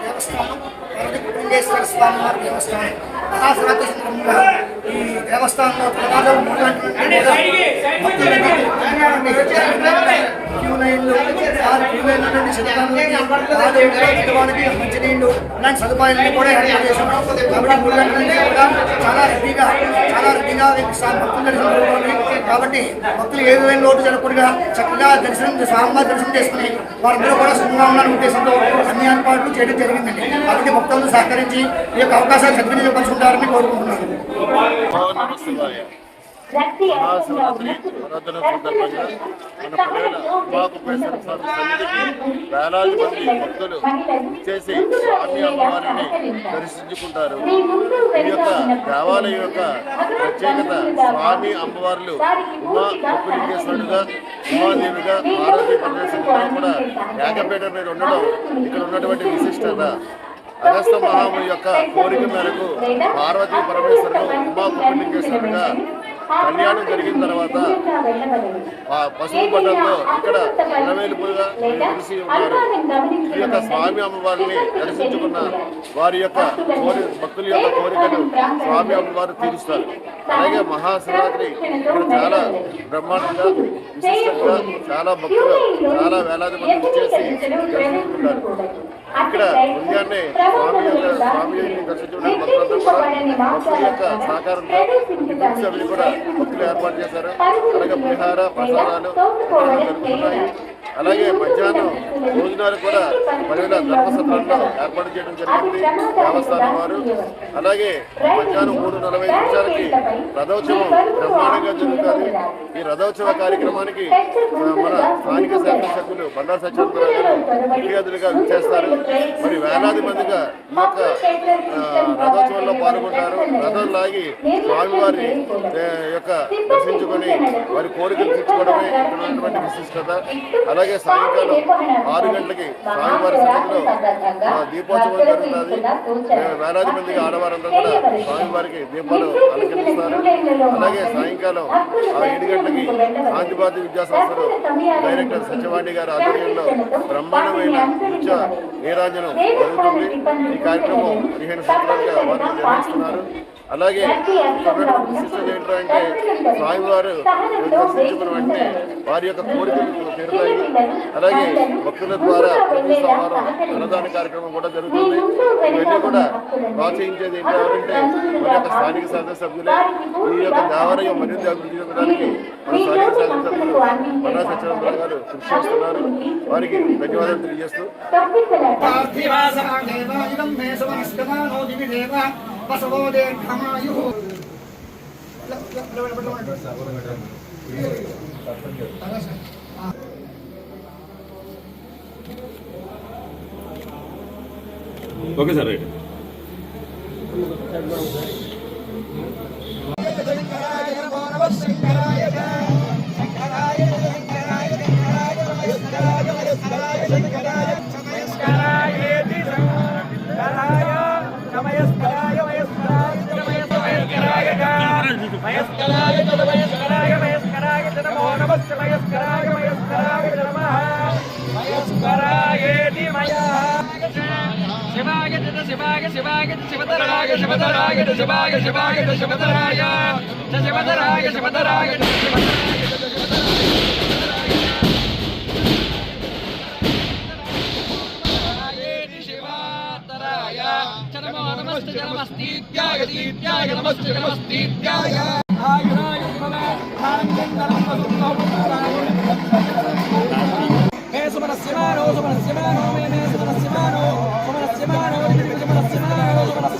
దేవస్థానం కుటుంబేశ్వర స్వామి వారి దేవస్థానం మహాశివరాత్రి సందర్భంగా ఈ దేవస్థానంలో ప్రమాదం క్యూ లైన్లు ఆరు క్యూ లైన్ల నుండి మంచినీళ్ళు ఇలాంటి సదుపాయాలను కూడా ఏర్పాటు చేశాము కాబట్టి మూడు గంటల నుంచి కూడా చాలా రద్దీగా చాలా రద్దీగా భక్తులు దర్శనం జరుగుతుంది కాబట్టి భక్తులు ఏ విధమైన లోటు జరగకుండా చక్కగా దర్శనం స్వామివారి దర్శనం చేసుకుని వారందరూ కూడా సుఖంగా ఉండాలనే ఉద్దేశంతో అన్ని ఏర్పాట్లు చేయడం జరిగిందండి. కాబట్టి భక్తులను సహకరించి ఈ యొక్క అవకాశాలు సద్వినియోగపరుచుకుంటారని కోరుకుంటున్నాను. మహాశివరాత్రి ఆరాధన సందర్భంగా మన పిల్లల ఉమాకుపేశ్వర స్వామి సన్నిధికి వేలాది మంది భక్తులు చేసి స్వామి అమ్మవారిని దర్శించుకుంటారు. ఈ యొక్క దేవాలయం యొక్క ప్రత్యేకత స్వామి అమ్మవార్లు ఉమా కుప్పలింగేశ్వరుడుగా ఉమాదేవిగా పార్వతీ పరమేశ్వరుడుగా కూడా ఏకపేట మీద ఉండడం ఇక్కడ ఉన్నటువంటి విశిష్టత. అగస్త మహాముని యొక్క కోరిక మేరకు పార్వతీ పరమేశ్వరుడు ఉమా కుప్పలింగేశ్వరుడుగా కళ్యాణం జరిగిన తర్వాత ఆ పసుపు పట్టణంలో ఇక్కడ ఇరవేలుపులుగా కలిసి ఉన్నారు. ఈ యొక్క స్వామి అమ్మవారిని దర్శించుకున్న వారి యొక్క కోరి భక్తుల యొక్క కోరికను స్వామి అమ్మవారు తీరుస్తారు. అలాగే మహాశివరాత్రి ఇక్కడ చాలా బ్రహ్మాండంగా విశిష్టంగా చాలా భక్తులు చాలా వేలాది మంది వచ్చేసి దర్శించుకుంటారు. ఇక్కడ ఉదయాన్నే స్వామి యొక్క కూడా భక్తుల యొక్క సహకారంతో అవి కూడా భక్తులు ఏర్పాటు చేశారు. అలాగే పులిహార ప్రసాదాలు జరుగుతున్నాయి. అలాగే మధ్యాహ్నం భోజనాలు కూడా మహిళల ధర్మసత్రంలో ఏర్పాటు చేయడం జరిగింది దేవస్థానం వారు. అలాగే మధ్యాహ్నం మూడు నలభై నిమిషాలకి రథోత్సవం బ్రహ్మాండంగా జరుగుతుంది. ఈ రథోత్సవ కార్యక్రమానికి మన స్థానిక శాసనసభ్యులు బండారు సత్యనారాయణ గారు ముఖ్య చేస్తారు మరి వేలాది మందిగా ఈ యొక్క రథోత్సవంలో పాల్గొంటారు. రథం లాగి స్వామివారిని యొక్క దర్శించుకొని వారి కోరికలు తీర్చుకోవడమే ఇక్కడ ఉన్నటువంటి విశిష్టత. అలాగే సాయంకాలం ఆరు గంటలకి స్వామివారి సన్నిధిలో ఆ, దీపోత్సవం జరుగుతుంది. వేలాది మంది ఆడవారందరూ కూడా స్వామివారికి దీపాలు అలంకరిస్తారు. అలాగే సాయంకాలం ఆ ఏడు గంటలకి ఆంధ్రభారతి విద్యాసంస్థలు డైరెక్టర్ సత్యవాణి గారి ఆధ్వర్యంలో బ్రహ్మాండమైన నృత్య నీరాజనం జరుగుతుంది. ఈ కార్యక్రమం పదిహేను సంవత్సరాలుగా వారు నిర్వహిస్తున్నారు. అలాగే విశిష్టత ఏంటంటే స్వామివారు దర్శించుకున్న వెంటనే వారి యొక్క కోరికలు తీరుతాయి. అలాగే భక్తుల ద్వారా ప్రతి సోమవారం అన్నదాన కార్యక్రమం కూడా జరుగుతుంది. ఇవన్నీ కూడా ప్రోత్సహించేది ఏంటి ఎవరంటే మన యొక్క స్థానిక శాసనసభ్యులే ఈ యొక్క దేవాలయం మరింత అభివృద్ధి చెందడానికి మన స్థానిక శాసనసభ్యులు మన్నా సత్యనారాయణ గారు కృషి చేస్తున్నారు. వారికి ధన్యవాదాలు తెలియజేస్తూ వసవోదే ఘమాయు ఓకే సార్ రైట్. పార్థివాసమాదేవాయుధం మే సుమనస్కమానో దివిదేవ వసవో దీర్ఘమాయు ఓకే సార్ రైట్ శివాయ చ శివాయ శివాయ చ శివతరాయ శివతరాయ చ శివాయ శివాయ చ శివతరాయ చ శివతరాయ శివతరాయ చ శివతరాయ చ శివతరాయేతి చ నమో నమస్తే చ నమస్తీత్యాయ దీత్యాయ నమస్తే నమస్తీత్యాయ ఆయురాయ భవ ఆనందం మే సుమనస్యమానో సుమనస్యమానో మే మే సుమనస్యమానో సుమనస్యమానో దివి సుమనస్యమానో సుమనస్యమానో దివి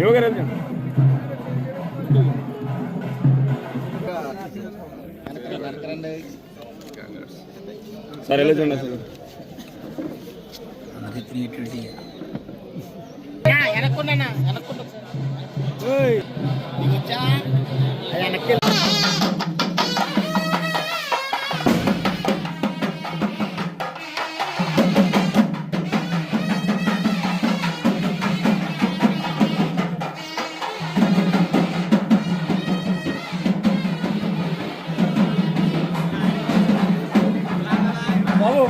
యువగారు వెళ్ళండి సార్ వెళ్ళి చూడండి సార్ ఓయ్ Hello,